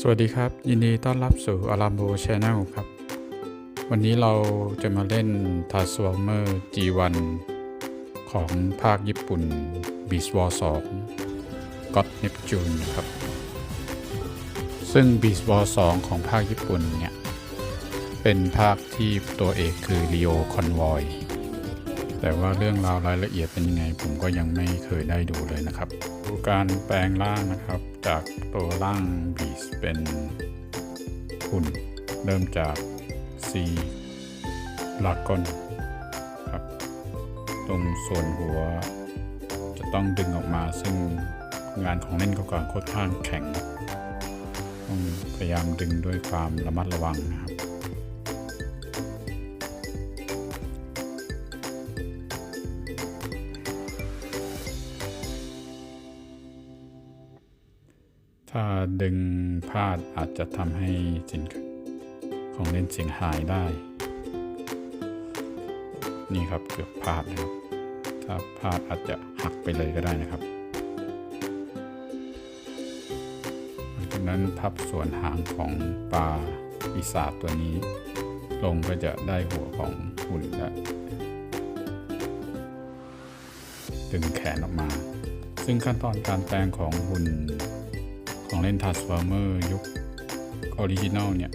สวัสดีครับ ยินดีต้อนรับสู่ Alambo Channel ครับ วันนี้เราจะมาเล่น Transformer G1 ของภาคญี่ปุ่น Beast War 2 God Neptune ครับ ซึ่ง Beast War 2 ของภาคญี่ปุ่นเนี่ย เป็นภาคที่ตัวเอกคือ Leo Convoy แต่ว่าเรื่องราวรายละเอียดเป็นยังไง ผมก็ยังไม่เคยได้ดูเลยนะครับ ดูการแปลงร่างนะครับ จากตัวร่างบีสเป็นหุ่น เริ่มจาก C ลากอนครับ ตรงส่วนหัว จะต้องดึงออกมาซึ่งงานของเล่นก็ก่อนค่อนข้างแข็งต้องพยายามดึงด้วยความระมัดระวังนะครับ ถ้าดึงพลาดอาจจะทำให้สินของเล่นเสียงหายได้ นี่ครับเกือบพลาดนะครับ ถ้าพลาดอาจจะหักไปเลยก็ได้นะครับหลังจากนั้นพับส่วนหางของปลาปีศาจตัวนี้ ลงก็จะได้หัวของหุ่นและดึงแขนออกมา ซึ่งขั้นตอนการแปลงของหุ่น ของเล่น Transformer ยุคออริจิน l ลเนี่ย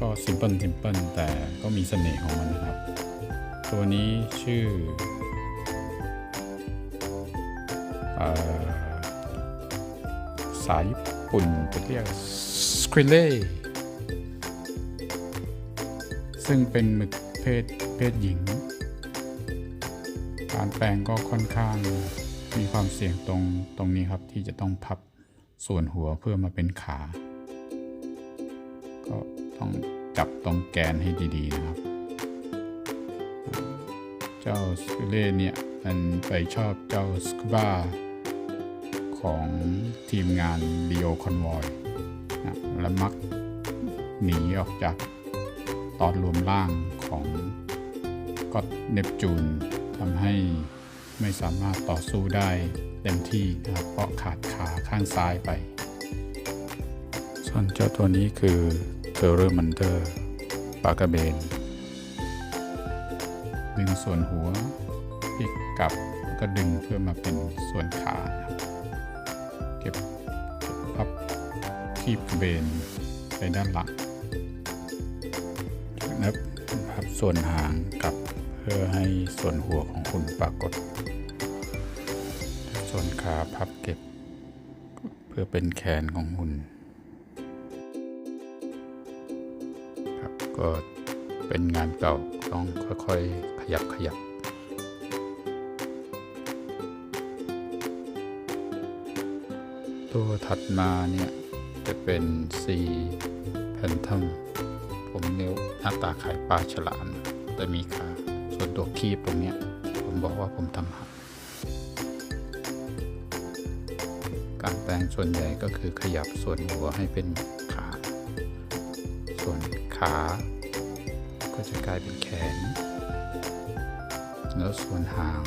ก็ซิมเพิลซิมเพิลแต่ก็มีเสน่ห์ของมันนะครับ ตัวนี้ชื่อออสายญี่ปุ่นจะเรียกสคริเล่ซึ่งเป็นหมึกเพศเพศหญิง การแปลงก็ค่อนข้างมีความเสี่ยงตรงตรงนี้ครับที่จะต้องพับ ส่วนหัวเพื่อมาเป็นขา ก็ต้องจับตรงแกนให้ดีๆนะครับ เจ้าสกิเล่เนี่ยมันไปชอบเจ้าสกูบ้าของทีมงาน Leo Convoy นะและมักหนีออกจากตอนรวมร่างของก็เนปจูนทำให้ไม่สามารถต่อสู้ได้ เต็มที่นะครับเพราะขาดขาข้างซ้ายไป ส่วนเจ้าตัวนี้คือเทอร์เรอร์มันเดอร์ปากระเบน ดึงส่วนหัวพลิกกลับก็ดึงเพื่อมาเป็นส่วนขาครับเก็บเก็บพับคีบกระเบนไปด้านหลังนั้นพับส่วนหางกลับเพื่อให้ส่วนหัวของคุณปรากฏ ส่วนขาพับเก็บ เพื่อเป็นแขนของหุ่นครับก็เป็นงานเก่าต้องค่อยๆ ขยับขยับตัวถัดมาเนี่ย จะเป็น C Phantom ผมเนี้ยหน้าตาขายปลาฉลามแต่มีขาส่วนตัวคีบตรงเนี้ย ผมบอกว่าผมทำหัก แปลงส่วนใหญ่ก็คือขยับส่วนหัวให้เป็นขา ส่วนขา ก็จะกลายเป็นแขน แล้วส่วนหาง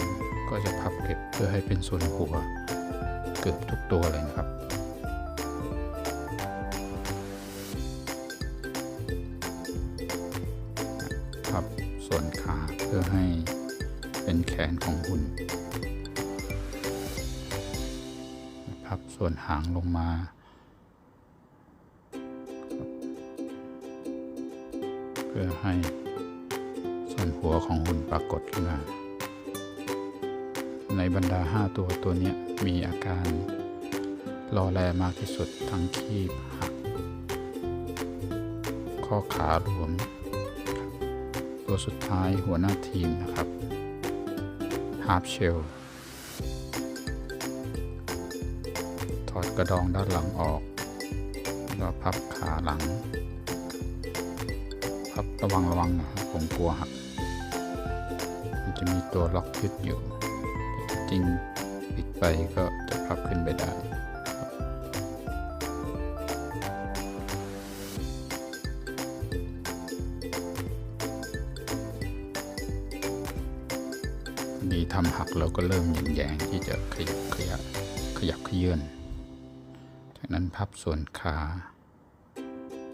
ก็จะพับเก็บเพื่อให้เป็นส่วนหัว เกือบทุกตัวเลยนะครับพับส่วนขาเพื่อให้เป็นแขนของหุ่น ส่วนหางลงมาเพื่อให้ส่วนหัวของหุ่นปรากฏขึ้นมา ในบรรดา 5 ตัวตัวนี้มีอาการรอแลมากที่สุดทั้งคีบหัก ข้อขารวม ตัวสุดท้ายหัวหน้าทีมนะครับฮาร์ปเชล กระดองด้านหลังออก แล้วพับขาหลัง พับระวังระวังนะครับผมกลัวหักมันจะมีตัวล็อกยึดอยู่ จริงปิดไปก็จะพับขึ้นไปได้ครับดีทำหักเราก็เริ่มหยิ่งแยงที่จะขยับขยับขยับขยื่น จากนั้นพับส่วนขา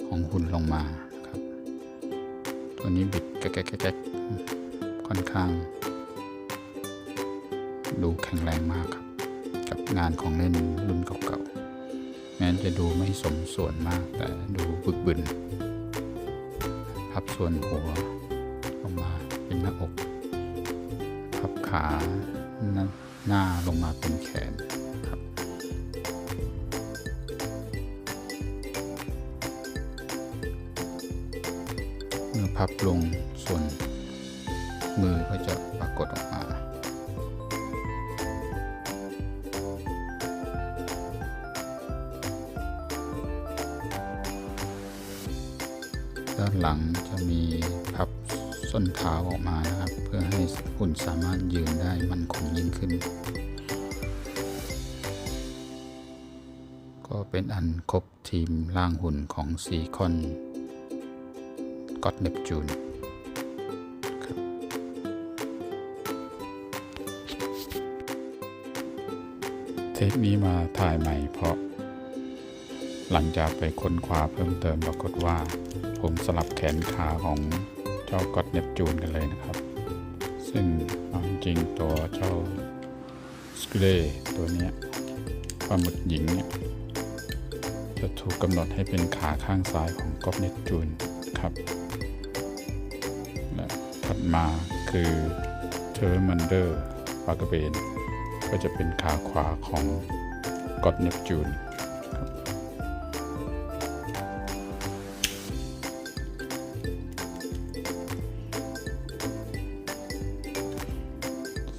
ของหุ่นลงมาครับ ตัวนี้บิดแก๊กๆๆค่อนข้าง ดูแข็งแรงมากครับ กับงานของเล่นรุ่นเก่าๆ แม้จะดูไม่สมส่วนมากแต่ดูบึกบึน พับส่วนหัวลงมาเป็นหน้าอก พับขาหน้าลงมาเป็นแขน พับลงส่วนมือก็จะปรากฏออกมา ด้านหลังจะมีพับส้นเท้าออกมานะครับ เพื่อให้หุ่นสามารถยืนได้มั่นคงยิ่งขึ้น ก็เป็นอันครบทีมล่างหุ่นของซีคอน ก็อดเนปจูนเทปนี้มาถ่ายใหม่เพราะ หลังจากไปค้นคว้าเพิ่มเติมปรากฏว่า ผมสลับแขนขาของเจ้าก็อดเนปจูนกันเลยนะครับ ซึ่งเอาจริงตัวเจ้าสกเลตัวเนี้ยปลาหมึกหญิงเนี่ยจะถูกกำหนดให้เป็นขาข้างซ้ายของกอบเนปจูนครับ มาคือเทอร์มันเดอร์ปากเบน ก็จะเป็นขาขวาของกอดเนปจูน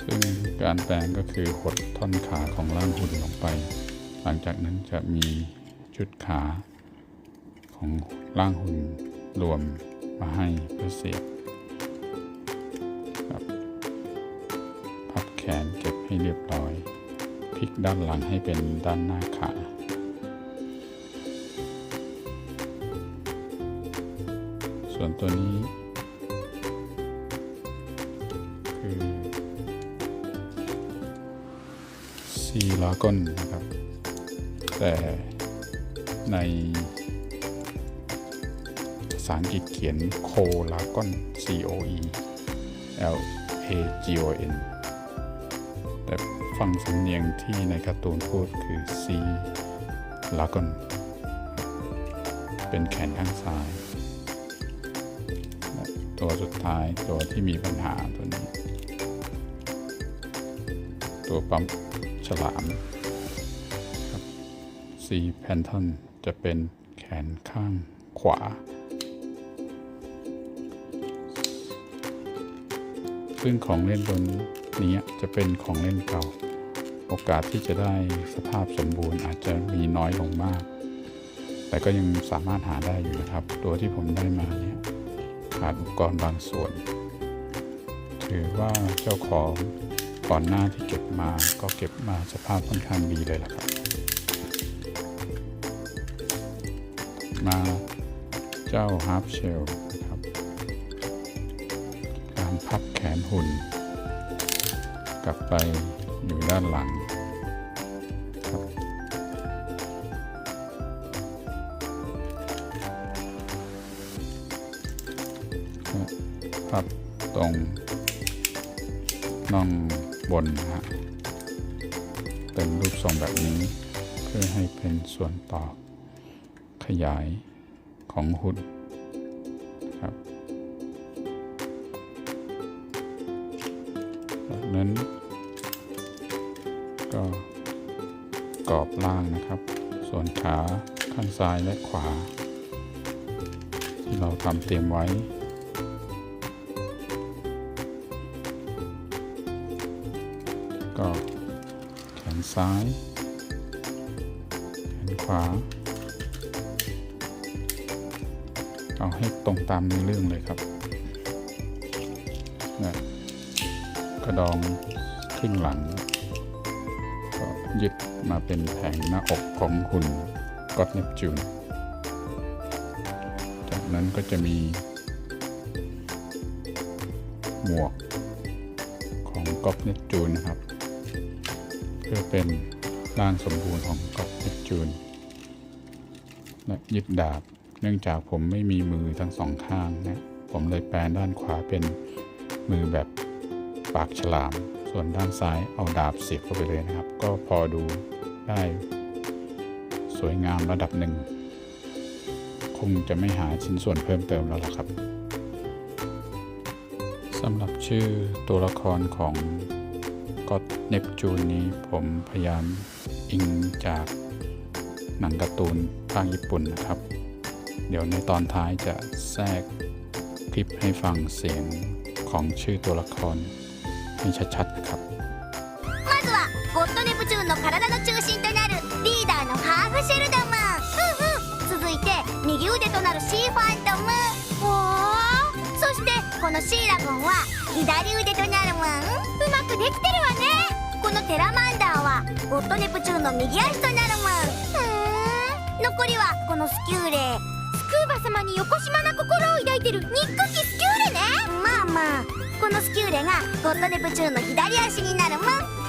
ซึ่งการแปลงก็คือหดท่อนขาของร่างหุ่นลงไป หลังจากนั้นจะมีชุดขาของร่างหุ่นรวมมาให้เพื่อเสีย ลิกด้านหลังให้เป็นด้านหน้าขาส่วนตัวนี้ คือซีลากอนนะครับ แต่ในภาษาอังกฤษเขียนโคลากอน C O E L A G O N ฟังสำเนียงที่ในการ์ตูนพูดคือ C ลากอนเป็นแขนข้างซ้าย ตัวสุดท้ายตัวที่มีปัญหาตัวนี้ ตัวปั๊มฉลามครับ C p a n t o n จะเป็นแขนข้างขวา ซึ่งของเล่นบนนี้จะเป็นของเล่นเก่า โอกาสที่จะได้สภาพสมบูรณ์อาจจะมีน้อยลงมาก แต่ก็ยังสามารถหาได้อยู่นะครับ ตัวที่ผมได้มาเนี่ยขาดอุปกรณ์บางส่วน ถือว่าเจ้าของก่อนหน้าที่เก็บมาก็เก็บมาสภาพค่อนข้างดีเลยล่ะครับ มาเจ้าฮาร์ปเชลนะครับ การพับแขนหุ่น กลับไปอยู่ด้านหลัง พับตรงน่องบนนะฮะเป็นรูปทรงแบบนี้ เพื่อให้เป็นส่วนต่อขยายของหุ่นครับจากนั้น ก็กรอบล่างนะครับ ส่วนขาข้างซ้ายและขวา ที่เราทำเตรียมไว้ ก็แขนซ้าย แขนขวา เอาให้ตรงตามเนื้อเรื่องเลยครับนะกระดองครึ่งหลัง ก็ยึดมาเป็นแผงหน้าอกของหุ่นก็อดเนปจูนจากนั้นก็จะมีหมวกของก๊อฟเนปจูนนะครับ เพื่อเป็นร่างสมบูรณ์ของกอฟเนปจูนและยึดดาบ เนื่องจากผมไม่มีมือทั้งสองข้างนะผมเลยแปลด้านขวาเป็นมือแบบปากฉลาม ส่วนด้านซ้ายเอาดาบเสียบเข้าไปเลยนะครับ ก็พอดูได้สวยงามระดับหนึ่ง คงจะไม่หาชิ้นส่วนเพิ่มเติมแล้วล่ะครับสำหรับชื่อตัวละครของ ก็อดเนปจูนนี้ผมพยายามอิงจากหนังการ์ตูนภาคญี่ปุ่นนะครับ เดี๋ยวในตอนท้ายจะแทรกคลิปให้ฟังเสียงของชื่อตัวละครให้ชัดๆนะครับ まずはゴッドネプチューンの体の中心となるリーダーのハーフシェルダムうんうん続いて右腕となるシーファントムおーそしてこのシーラゴンは左腕となるムーン テラマンダーはゴッドネプチューンの右足となるムーンふー。ん残りはこのスキューレ。スクーバ様によこしまな心を抱いてるニックキスキューレね。まあまあ。このスキューレがゴッドネプチューンの左足になるムーン